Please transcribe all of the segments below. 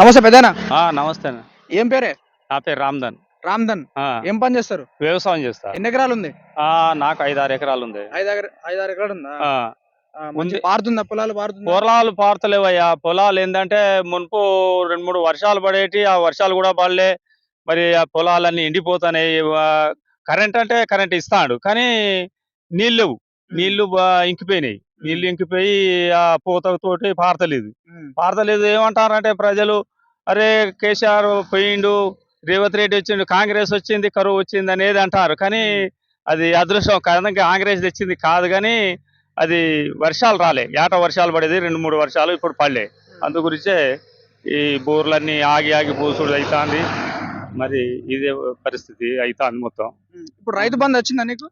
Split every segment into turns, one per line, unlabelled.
నమస్తే పెద్దనా?
నమస్తే.
ఏం పేరే?
నా పేరు రామ్దన్
రామ్ధన్.
ఆ,
ఏం పని చేస్తారు?
వ్యవసాయం చేస్తా.
ఎన్ని ఎకరాలు ఉంది?
ఆ, నాకు ఐదు ఆరు ఎకరాలు ఉంది?
ఐదు ఎకర- ఐదు ఆరు ఎకరాలు ఉందా. పారుతుందా? పొలాలు పారుతుందా?
పొలాలు పారతలేవయ్యా. పొలాలు ఏంటంటే మునుపు రెండు మూడు వర్షాలు పడేటి ఆ వర్షాలు కూడా పడలే. మరి ఆ పొలాలన్నీ ఎండిపోతున్నాయి. కరెంట్ అంటే కరెంట్ ఇస్తాడు. కానీ నీళ్ళు లేవు. నీళ్ళు ఇంకిపోయినాయి. నీళ్ళు ఇంకిపోయి ఆ పూతతోటి పారతలేదు. పారతలేదు ఏమంటారంటే ప్రజలు అరే కేసీఆర్ పోయిండు రేవంత్ రెడ్డి వచ్చిండు కాంగ్రెస్ వచ్చింది కరువు వచ్చింది అనేది అంటారు. కానీ అది అదృష్టం కారణం కాంగ్రెస్ తెచ్చింది కాదు కానీ అది వర్షాలు రాలే. ఏట వర్షాలు పడేది రెండు మూడు వర్షాలు ఇప్పుడు పడలే. అందు గురించే ఈ బోర్లన్నీ ఆగి ఆగి పూసుడు అవుతుంది మరి ఇదే పరిస్థితి అవుతుంది మొత్తం.
ఇప్పుడు రైతు బంధు వచ్చిందా నీకు?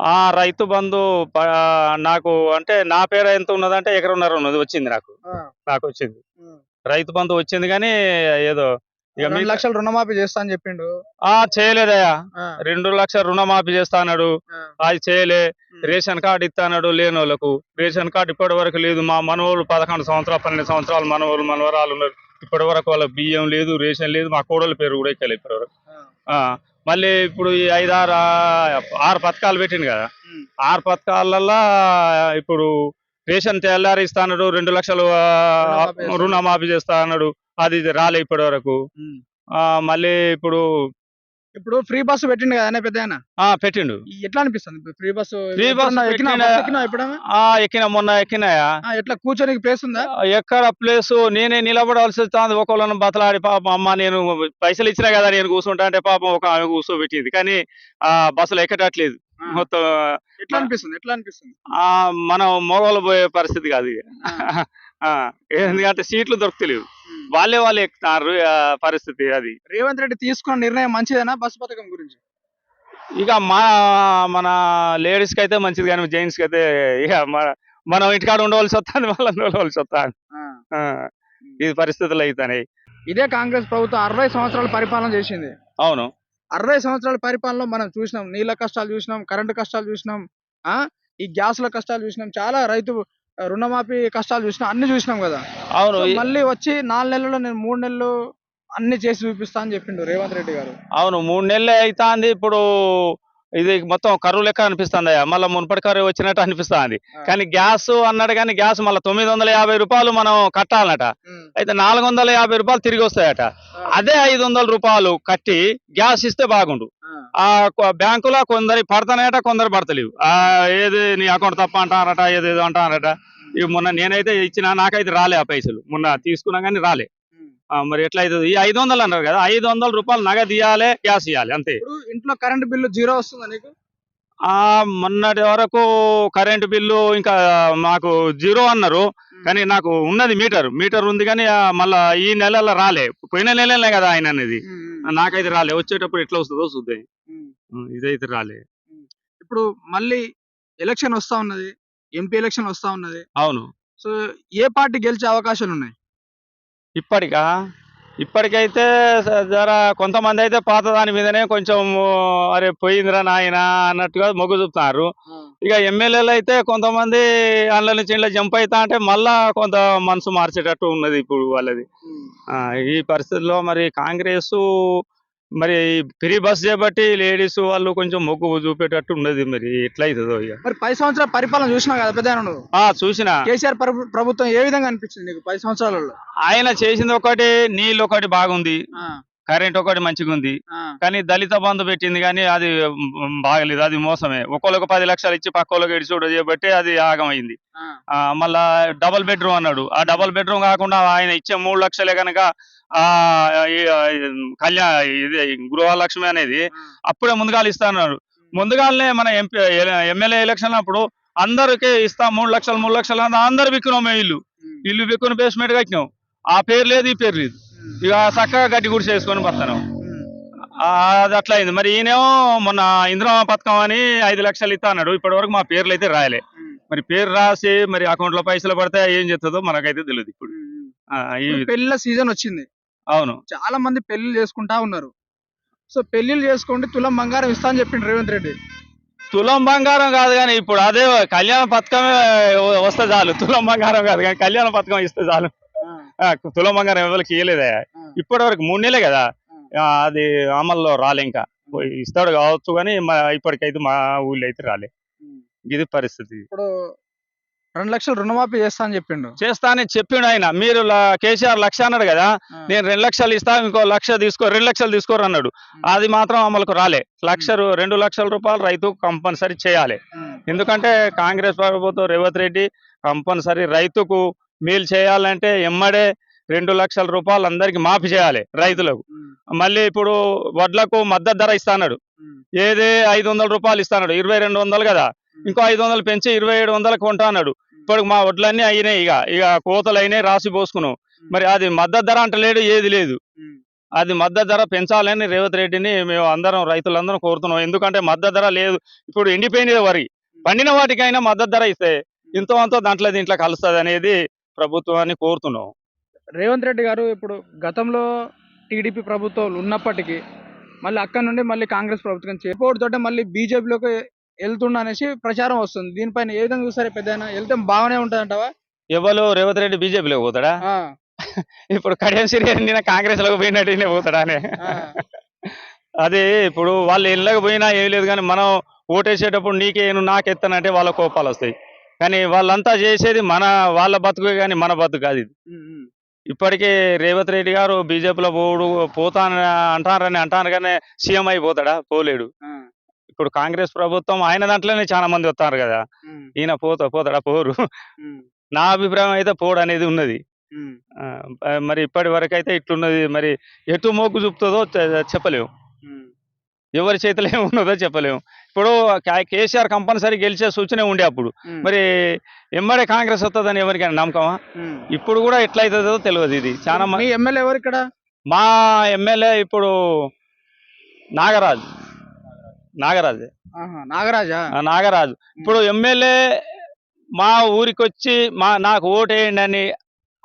ఆ రైతు బంధు నాకు అంటే నా పేరు ఎంత ఉన్నదంటే ఎకరన్నర ఉన్నది వచ్చింది నాకు. నాకు వచ్చింది. రైతు బంధు వచ్చింది కానీ ఏదో ఇక మిగతా-
లక్షలు రుణమాఫీ చేస్తా అని చెప్పిండు.
ఆ చేయలేదయ్యా. రెండు లక్షల రుణమాఫీ చేస్తా అన్నాడు. అది చేయలే. రేషన్ కార్డు ఇస్తా అన్నాడు లేని వాళ్ళకు రేషన్ కార్డు ఇప్పటి వరకు లేదు. మా మనవలు పదకొండు సంవత్సరాలు పన్నెండు సంవత్సరాలు మనవలు మనవరాలు ఉన్నారు. ఇప్పటి వరకు వాళ్ళకి బియ్యం లేదు రేషన్ లేదు. మా కోడల పేరు కూడా ఎక్కలేదు ఇప్పటి వరకు మళ్ళీ ఇప్పుడు ఈ ఐదారు ఆ, ఆరు పథకాలు పెట్టిండు కదా. ఆరు పథకాలల్లో ఇప్పుడు రేషన్ తెల్లారి ఇస్తా అన్నాడు రెండు లక్షలు
రుణమాఫీ చేస్తా.
అన్నాడు అది రాలే ఇప్పటి వరకు మళ్ళీ ఇప్పుడు
ఇప్పుడు ఫ్రీ బస్సు పెట్టిండు కదా పెద్ద
పెట్టిండు.
ఎట్లా అనిపిస్తుంది ఫ్రీ బస్సు?
పెట్టిన-
బస్సు ఎక్కినా
మొన్న ఎక్కినాయా
ఎట్లా కూర్చోనికి ప్లేస్ ఉందా?
ఎక్కడ ప్లేస్ నేనే నిలబడాల్సి వస్తుంది. ఒకళ్ళని బతలాడి పాపం అమ్మ నేను పైసలు ఇచ్చినా కదా నేను కూర్చుంటా అంటే పాపం ఒక ఆమె కూర్చోబెట్టింది. కానీ ఆ బస్సులు ఎక్కటట్లేదు. మొత్తం
ఎట్లా అనిపిస్తుంది? ఎట్లా అనిపిస్తుంది?
ఆ మనం మొగలు పోయే పరిస్థితి కాదు ఎందుకంటే సీట్లు దొరుకుతలేవు.
ఉమ్.
వాళ్ళే వాళ్ళు ఎక్కుతున్నారు ఆ, పరిస్థితి అది.
రేవంత్ రెడ్డి తీసుకున్న నిర్ణయం మంచిదేనా బస్సు పథకం గురించి?
ఇక మా మన లేడీస్కి అయితే మంచిది కానీ జెంట్స్కి అయితే ఇక మన- మనం ఇంటికాడ ఉండవలసి వస్తుంది వాళ్ళని ఉండవలసి వస్తుంది.
ఆ.
ఇది పరిస్థితులు అవుతున్నాయి
ఇదే కాంగ్రెస్ ప్రభుత్వం అరవై సంవత్సరాల పరిపాలన చేసింది.
అవును.
అరవై సంవత్సరాల పరిపాలనలో మనం చూసినాం నీళ్ళ కష్టాలు చూసినాం కరెంటు కష్టాలు చూసినాం ఆ ఈ గ్యాస్ల కష్టాలు చూసినాం. చాలా రైతు రుణమాఫీ కష్టాలు చూసినాం అన్ని చూసినాం కదా.
అవును.
మళ్ళీ వచ్చి నాలుగు నెలల్లో నేను మూడు నెలలు అన్ని చేసి చూపిస్తా అని చెప్పిండు రేవంత్ రెడ్డి గారు.
అవును మూడు నెలలే అవుతుంది ఇప్పుడు ఇది మొత్తం కరువు లెక్క అనిపిస్తుంది మళ్ళీ మునుపటి కరువు వచ్చినట్టు అనిపిస్తుంది. కానీ గ్యాస్ అన్నాడు కానీ గ్యాస్ మళ్ళీ తొమ్మిది వందల యాభై రూపాయలు మనం కట్టాలట.
ఉమ్,
అయితే నాలుగు వందల యాభై రూపాయలు తిరిగి వస్తాయట. అదే ఐదు వందల రూపాయలు కట్టి గ్యాస్ ఇస్తే బాగుండు.
ఆ,
బ్యాంకులో కొందరి పడతానట కొందరు పడతలేవు. ఆ ఏది నీ అకౌంట్ తప్ప అంటారట ఏదేదో అంటారట. ఇవి మొన్న నేనైతే ఇచ్చిన నాకైతే రాలే ఆ పైసలు. మొన్న తీసుకున్నా కానీ రాలే. మరి ఎట్లా అవుతుంది? ఈ ఐదు వందలు అన్నారు కదా ఐదు వందల రూపాయలు నగదు ఇవ్వాలి గ్యాస్ ఇవ్వాలి అంతే.
ఇప్పుడు ఇంట్లో కరెంట్ బిల్లు జీరో వస్తుందా నీకు?
ఆ మొన్నటి వరకు కరెంటు బిల్లు ఇంకా మాకు జీరో అన్నారు కానీ నాకు ఉన్నది మీటర్ మీటర్ ఉంది కానీ మళ్ళా ఈ నెలలో రాలే. పోయిన నెలలే కదా ఆయన అనేది. నాకైతే రాలే వచ్చేటప్పుడు ఎట్లా వస్తుందో చూద్దాం. ఇదైతే రాలే.
ఇప్పుడు మళ్ళీ ఎలక్షన్ వస్తా ఉన్నది ఎంపీ ఎలక్షన్ వస్తా ఉన్నది.
అవును.
సో ఏ పార్టీ గెలిచే అవకాశాలు ఉన్నాయి?
ఇప్పటికా? ఇప్పటికైతే జర కొంతమంది అయితే పాత దాని మీదనే కొంచెం అరే పోయిందిరా నాయన అన్నట్టుగా మొగ్గు చూపుతున్నారు. ఇక ఎమ్మెల్యేలు అయితే కొంతమంది అందులో నుంచి ఇంట్లో జంప్ అవుతా అంటే మళ్ళా కొంత మనసు మార్చేటట్టు ఉన్నది ఇప్పుడు వాళ్ళది. ఆ, ఈ పరిస్థితుల్లో మరి కాంగ్రెస్ మరి ఫ్రీ బస్ చేపట్టి లేడీస్ వాళ్ళు కొంచెం మొగ్గు చూపేటట్టు ఉన్నది మరి. ఎట్లా అవుతుందో ఇక
మరి పది సంవత్సరాల పరిపాలన చూసినావు కదా పెద్ద
చూసిన.
కేసీఆర్ ప్రభు- ప్రభుత్వం ఏ విధంగా అనిపించింది నీకు పది సంవత్సరాలలో?
ఆయన చేసింది ఒకటి నీళ్ళు ఒకటి బాగుంది. కరెంట్ ఒకటి మంచిగా ఉంది కానీ దళిత బంధు పెట్టింది కానీ అది బాగలేదు. అది మోసమే. ఒక్కొక్కరికి పది లక్షలు ఇచ్చి పక్కోళ్ళకి ఇడిచూడ చేయబట్టి అది ఆగమైంది. మళ్ళా డబల్ బెడ్రూమ్ అన్నాడు. ఆ డబల్ బెడ్రూమ్ కాకుండా ఆయన ఇచ్చే మూడు లక్షలే కనుక ఆ కళ్యాణ ఇది గృహలక్ష్మి అనేది అప్పుడే ముందుగాలు ఇస్తాన్నారు ముందుగానే మన ఎంపీ ఎమ్మెల్యే ఎలక్షన్ అప్పుడు అందరికి ఇస్తాం మూడు లక్షలు మూడు లక్షలు అందరు బిక్కున్నాం మేము ఇల్లు. ఇల్లు బిక్కుని బేస్మెంట్ కట్టినాం. ఆ పేరు లేదు ఈ పేరు లేదు. ఇక చక్కగా గడ్డి గుడి చేసుకొని వస్తున్నాం
ఉమ్,
ఆ, అది అట్లా అయింది. మరి ఈయనేమో మొన్న ఇంద్రమ పథకం అని ఐదు లక్షలు ఇస్తా అన్నాడు. ఇప్పటి వరకు మా పేర్లు అయితే రాయలే. మరి పేరు రాసి మరి అకౌంట్లో పైసలు పడితే ఏం చేస్తుందో మనకైతే తెలియదు ఇప్పుడు.
పెళ్ళిళ్ళ సీజన్ వచ్చింది.
అవును.
చాలా మంది పెళ్ళిళ్ళు చేసుకుంటా ఉన్నారు. సో పెళ్ళిళ్ళు చేసుకోండి తులం బంగారం ఇస్తా అని చెప్పిండు రేవంత్ రెడ్డి.
తులం బంగారం కాదు కానీ ఇప్పుడు అదే కళ్యాణ పథకమే వస్తే చాలు. తులం బంగారం కాదు కానీ కళ్యాణ పథకం ఇస్తే చాలు. తులం బంగారం ఎవరికి ఇవ్వలేదా. ఇప్పటి వరకు మూడు నెలలే కదా. అది అమల్లో రాలే ఇంకా. ఇస్తాడు కావచ్చు కానీ మా ఇప్పటికైతే మా ఊళ్ళో అయితే రాలే. ఇది పరిస్థితి.
ఇప్పుడు రెండు లక్షలు రుణమాఫీ చేస్తా అని చెప్పిండు.
చేస్తా అని చెప్పిండు ఆయన. మీరు కేసీఆర్ లక్ష అన్నాడు కదా. నేను రెండు లక్షలు ఇస్తా ఇంకో లక్ష తీసుకో రెండు లక్షలు తీసుకోరు అన్నాడు. అది మాత్రం అమలుకు రాలే. లక్ష రెండు లక్షల రూపాయలు రైతు కంపల్సరీ చేయాలి. ఎందుకంటే కాంగ్రెస్ ప్రభుత్వం రేవంత్ రెడ్డి కంపల్సరీ రైతుకు మేలు చేయాలంటే ఎమ్మడే రెండు లక్షల రూపాయలు అందరికి మాఫీ చేయాలి రైతులకు. మళ్ళీ ఇప్పుడు వడ్లకు మద్దతు ధర ఇస్తాడు. ఏదే ఐదు వందల రూపాయలు ఇస్తాడు ఇరవై రెండు వందలు కదా. ఇంకో ఐదు వందలు పెంచి ఇరవై ఏడు వందలకు కొంటా అన్నాడు ఇప్పుడు మా వడ్లన్నీ అయినాయి ఇక. ఇక కోతలు అయినాయి రాసి పోసుకున్నాం. మరి అది మద్దతు ధర అంటలేడు ఏది లేదు. అది మద్దతు ధర పెంచాలని రేవంత్ రెడ్డిని మేము అందరం రైతులందరం కోరుతున్నాం. ఎందుకంటే మద్దతు ధర లేదు. ఇప్పుడు ఎండిపోయినది వరి. పండిన వాటికైనా మద్దతు ధర ఇస్తే ఇంతో అంతో దాంట్లో దీంట్లో కలుస్తుంది అనేది ప్రభుత్వాన్ని కోరుతున్నాం.
రేవంత్ రెడ్డి గారు ఇప్పుడు గతంలో టీడీపీ ప్రభుత్వాలు ఉన్నప్పటికీ మళ్ళీ అక్కడ నుండి మళ్ళీ కాంగ్రెస్ ప్రభుత్వం చేపోవడంతో మళ్ళీ బీజేపీలోకి వెళ్తుండ అనేసి ప్రచారం వస్తుంది. దీనిపైన ఏ విధంగా చూసారు పెద్ద వెళ్తే బాగానే ఉంటదంటావా?
ఎవరు రేవంత్ రెడ్డి బీజేపీలో పోతాడా? ఇప్పుడు కడియం సిరి కాంగ్రెస్లోకి పోయినట్టు పోతాడా అని. అదే ఇప్పుడు వాళ్ళు ఇళ్ళకి పోయినా ఏం లేదు కానీ మనం ఓటేసేటప్పుడు నీకేను నాకెత్తానంటే వాళ్ళ కోపాలు వస్తాయి. కానీ వాళ్ళంతా చేసేది మన వాళ్ళ బతుకు కానీ మన బతుకు కాదు ఇది. ఇప్పటికే రేవంత్ రెడ్డి గారు బీజేపీలో పోడు పోతాను అంటారని అంటారు కానీ సీఎం అయిపోతాడా? పోలేడు. ఇప్పుడు కాంగ్రెస్ ప్రభుత్వం ఆయన దాంట్లోనే చాలా మంది వస్తారు కదా. ఈయన పోతా పోతాడా? పోరు. నా అభిప్రాయం అయితే పోడు అనేది ఉన్నది. మరి ఇప్పటి వరకు అయితే ఇట్లున్నది. మరి ఎటు మోగ్గు చూపుతుందో చెప్పలేము ఎవరి చేతిలో ఏమున్నదో చెప్పలేము. ఇప్పుడు కేసీఆర్ కంపల్సరీ గెలిచే సూచన ఉండే అప్పుడు. మరి ఎమ్మడే కాంగ్రెస్ వస్తుందని ఎవరికైనా నమ్మకమా. ఇప్పుడు కూడా ఎట్లయితుందో తెలియదు ఇది. చాలా మ-
మీ ఎమ్మెల్యే ఎవరు ఇక్కడ?
మా ఎమ్మెల్యే ఇప్పుడు నాగరాజు. నాగరాజు.
నాగరాజా?
నాగరాజు. ఇప్పుడు ఎమ్మెల్యే మా ఊరికి వచ్చి మా నాకు ఓటేయండి అని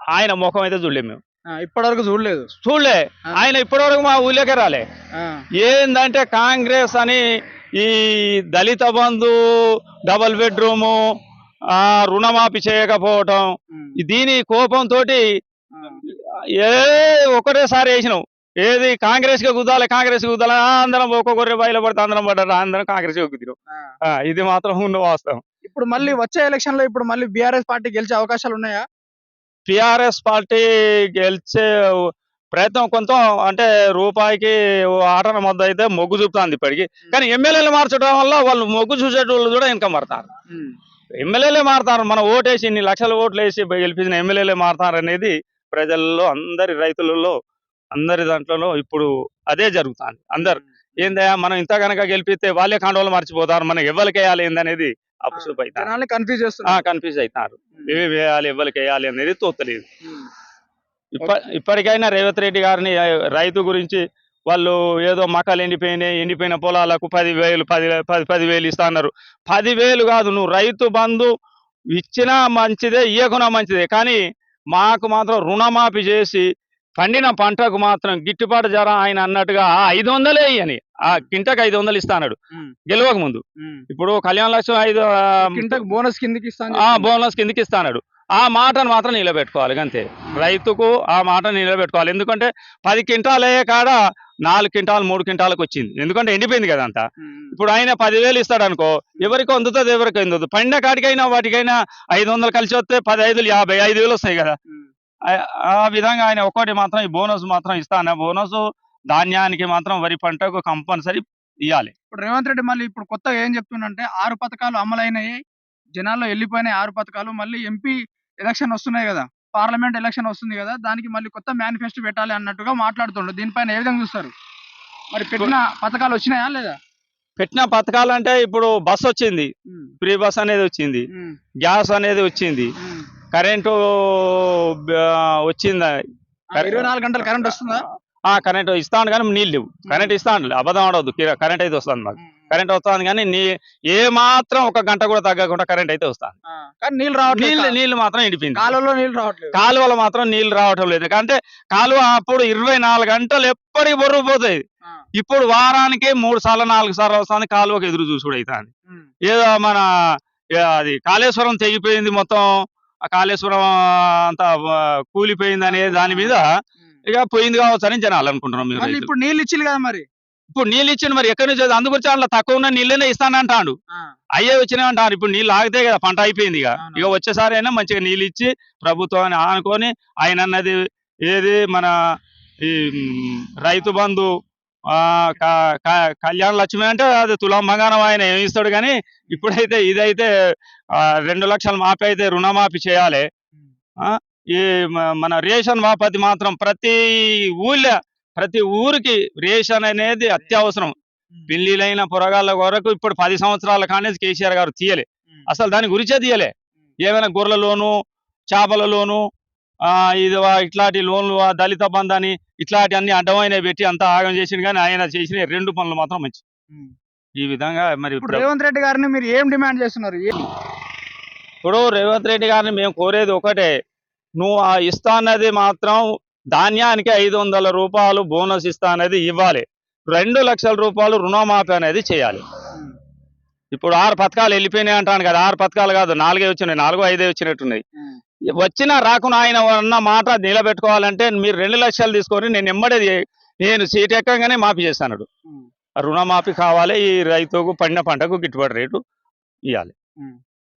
ఆయన ముఖం అయితే చూడలేము మేము.
ఇప్పటివరకు చూడలేదు.
చూడలే. ఆయన ఇప్పటివరకు మా ఊళ్ళోకే రాలే. ఏందంటే కాంగ్రెస్ అని ఈ దళిత బంధు డబల్ బెడ్రూము ఆ రుణమాఫీ చేయకపోవటం దీని కోపంతో ఏ ఒకటేసారి వేసినాం. ఏది కాంగ్రెస్కి కుదాలి కాంగ్రెస్కి కుదాలి అందరం ఒక్కొక్కరి బయలు పడితే అందరం పడ్డారు అందరం కాంగ్రెస్
ఆ.
ఇది మాత్రం ఉన్న వాస్తవం.
ఇప్పుడు మళ్ళీ వచ్చే ఎలక్షన్లో ఇప్పుడు మళ్ళీ బీఆర్ఎస్ పార్టీ గెలిచే అవకాశాలు ఉన్నాయా?
టిఆర్ఎస్ పార్టీ గెలిచే ప్రయత్నం కొంత అంటే రూపాయికి ఆటన మొద్దు అయితే మొగ్గు చూపుతుంది ఇప్పటికి. కానీ ఎమ్మెల్యేలు మార్చడం వల్ల వాళ్ళు మొగ్గు చూసేటోళ్ళు కూడా ఇంకా మారుతారు
ఉమ్,
ఎమ్మెల్యేలే మారుతారు. మన ఓటేసి ఇన్ని లక్షల ఓట్లు వేసి గెలిపించిన ఎమ్మెల్యేలే మారుతారు అనేది ప్రజల్లో అందరి రైతులలో అందరి దాంట్లో ఇప్పుడు అదే జరుగుతుంది. అందరు ఏందయ్యా మనం ఇంత గనక గెలిపిస్తే వాళ్ళే కాండవాళ్ళు మర్చిపోతారు మనం ఎవరికి వేయాలి ఏందనేది అవుతారు
జనాల్ని కన్ఫ్యూజ్ చేస్తున్నారు.
కన్ఫ్యూజ్ అవుతారు ఏవి వేయాలి ఎవరికి వేయాలి అనేది తోతలేదు. ఇప్ప ఇప్పటికైనా రేవంత్ రెడ్డి గారిని రైతు గురించి వాళ్ళు ఏదో మకాలు ఎండిపోయినాయి ఎండిపోయిన పొలాలకు పది వేలు పది పది పది వేలు ఇస్తా అన్నారు. పదివేలు కాదు నువ్వు రైతు బంధు ఇచ్చినా మంచిదే ఇయ్యకున్నా మంచిదే. కానీ మాకు మాత్రం రుణమాఫీ చేసి పండిన పంటకు మాత్రం గిట్టుబాటు ధర ఆయన అన్నట్టుగా ఐదు వందలే ఇయ్యని. ఆ కింటకు ఐదు వందలు ఇస్తా అన్నాడు. గెలవక ముందు. ఇప్పుడు కళ్యాణ లక్ష్యం ఐదు
కింటకు బోనస్ కిందకి ఇస్తాను
ఆ బోనస్ కిందకి ఇస్తాడు ఆ మాటను మాత్రం నిలబెట్టుకోవాలి అంతే. రైతుకు ఆ మాటను నిలబెట్టుకోవాలి. ఎందుకంటే పది క్వింటాలు అయ్యే కాడ నాలుగు క్వింటాలు మూడు క్వింటాలకు వచ్చింది. ఎందుకంటే ఎండిపోయింది కదా అంతా. ఇప్పుడు ఆయన పదివేలు ఇస్తాడు అనుకో ఎవరికి అందుతుంది ఎవరికి అందుతుంది పండిన కాడికైనా వాటికైనా ఐదు వందలు కలిసి వస్తే పది ఐదులు యాభై ఐదు వేలు వస్తాయి కదా. ఆ- ఆ విధంగా ఆయన ఒక్కటి మాత్రం ఈ బోనస్ మాత్రం ఇస్తాను బోనస్ ధాన్యానికి మాత్రం వరి పంటకు కంపల్సరీ ఇవ్వాలి
ఇప్పుడు రేవంత్ రెడ్డి మళ్ళీ ఇప్పుడు కొత్తగా ఏం చెప్తుండంటే ఆరు పథకాలు అమలైనాయి జనాల్లో వెళ్ళిపోయినాయి ఆరు పథకాలు మళ్ళీ ఎంపీ ఎలక్షన్ వస్తున్నాయి కదా పార్లమెంట్ ఎలక్షన్ వస్తుంది కదా దానికి మళ్ళీ కొత్త మేనిఫెస్టో పెట్టాలి అన్నట్టుగా మాట్లాడుతుండ్రు దీనిపైన ఏ విధంగా చూస్తారు? మరి పెట్టిన పథకాలు వచ్చినాయా లేదా?
పెట్టిన పథకాలు అంటే ఇప్పుడు బస్ వచ్చింది. ఫ్రీ బస్ అనేది వచ్చింది. గ్యాస్ అనేది వచ్చింది. కరెంటు వచ్చింది?
ఇరవై నాలుగు గంటలు కరెంట్ వస్తుందా?
కరెంట్ ఇస్తాను కానీ నీళ్ళు లేవు. కరెంట్ ఇస్తాను. అబద్ధం ఆడవద్దు కరెంట్ అయితే వస్తుంది మాకు. కరెంట్ వస్తుంది కానీ నీ ఏ మాత్రం ఒక గంట కూడా తగ్గకుండా కరెంట్ అయితే వస్తుంది.
ఆ, కానీ నీళ్ళు రావట్లేదు
నీళ్ళు నీళ్ళు మాత్రం ఎండిపోయింది
కాలువలో నీళ్ళు రావట్లేదు.
కాలువలో మాత్రం నీళ్ళు రావటం లేదు. అంటే కాలువ అప్పుడు ఇరవై నాలుగు గంటలు ఎప్పటికి బొర్రుపోతాయి
ఆ,
ఇప్పుడు వారానికి మూడు సార్లు నాలుగు సార్లు వస్తుంది. కాలువకి ఎదురు చూసుడు అవుతుంది
ఉమ్,
ఏదో మన అది కాళేశ్వరం తెగిపోయింది మొత్తం. ఆ కాళేశ్వరం అంతా కూలిపోయింది అనే దాని మీద ఇక పోయింది కావచ్చు అని జనాలు అనుకుంటున్నాం మేము
మళ్ళీ
రైతులు.
ఇప్పుడు నీళ్ళు ఇచ్చిల్లు కదా మరి?
ఇప్పుడు నీళ్ళు ఇచ్చిండు మరి ఎక్కడి నుంచి అందు గురించి తక్కువ ఉన్న నీళ్ళనే ఇస్తానంటాడు. అయ్యే వచ్చినాయి అంటారు ఇప్పుడు నీళ్ళు ఆగితే కదా పంట అయిపోయింది ఇక.
అవును.
ఇక వచ్చేసారి అయినా మంచిగా నీళ్ళు ఇచ్చి ప్రభుత్వాన్ని ఆనుకొని ఆయన అన్నది ఏది మన ఈ మ్, రైతు బంధు ఆ, క- క- కళ్యాణ లక్ష్మి అంటే అది తులం బంగారం ఆయన ఏమి ఇస్తాడు కానీ ఇప్పుడైతే ఇదైతే ఆ, రెండు లక్షల మాఫీ అయితే రుణమాఫీ చేయాలి. ఆ, ఈ మన రేషన్ మాపతి మాత్రం ప్రతి ఊళ్ళో ప్రతి ఊరికి రేషన్ అనేది అత్యవసరం. పెళ్ళిలైన పొరగాళ్ళ వరకు ఇప్పుడు పది సంవత్సరాల కానీ కేసీఆర్ గారు తీయలే. అసలు దాని గురించే తీయలే. ఏమైనా గొర్రెల లోను చేపల లోను ఆ, ఇది ఇట్లాంటి లోన్లు దళిత బంధాన్ని ఇట్లాంటి అన్ని అడ్డమైన పెట్టి అంతా ఆగం చేసిండు కానీ ఆయన చేసిన రెండు పనులు మాత్రం మంచి ఈ విధంగా మరి
రేవంత్ రెడ్డి గారిని మీరు ఏం డిమాండ్ చేస్తున్నారు?
ఇప్పుడు రేవంత్ రెడ్డి గారిని మేము కోరేది ఒకటే. నువ్వు ఆ ఇస్తా అన్నది మాత్రం ధాన్యానికి ఐదు వందల రూపాయలు బోనస్ ఇస్తా అనేది ఇవ్వాలి. రెండు లక్షల రూపాయలు రుణమాఫీ అనేది చేయాలి. ఇప్పుడు ఆరు పథకాలు వెళ్ళిపోయినాయి అంటాను కదా. ఆరు పథకాలు కాదు నాలుగే వచ్చినాయి నాలుగు ఐదే వచ్చినట్టున్నాయి. వచ్చినా రాకుండా ఆయన అన్న మాట నిలబెట్టుకోవాలంటే మీరు రెండు లక్షలు తీసుకొని నేను ఎమ్మడేది నేను సీట్ ఎక్కగానే మాఫీ చేస్తాను రుణమాఫీ కావాలి ఈ రైతుకు పండిన పంటకు గిట్టుబాటు రేటు ఇవ్వాలి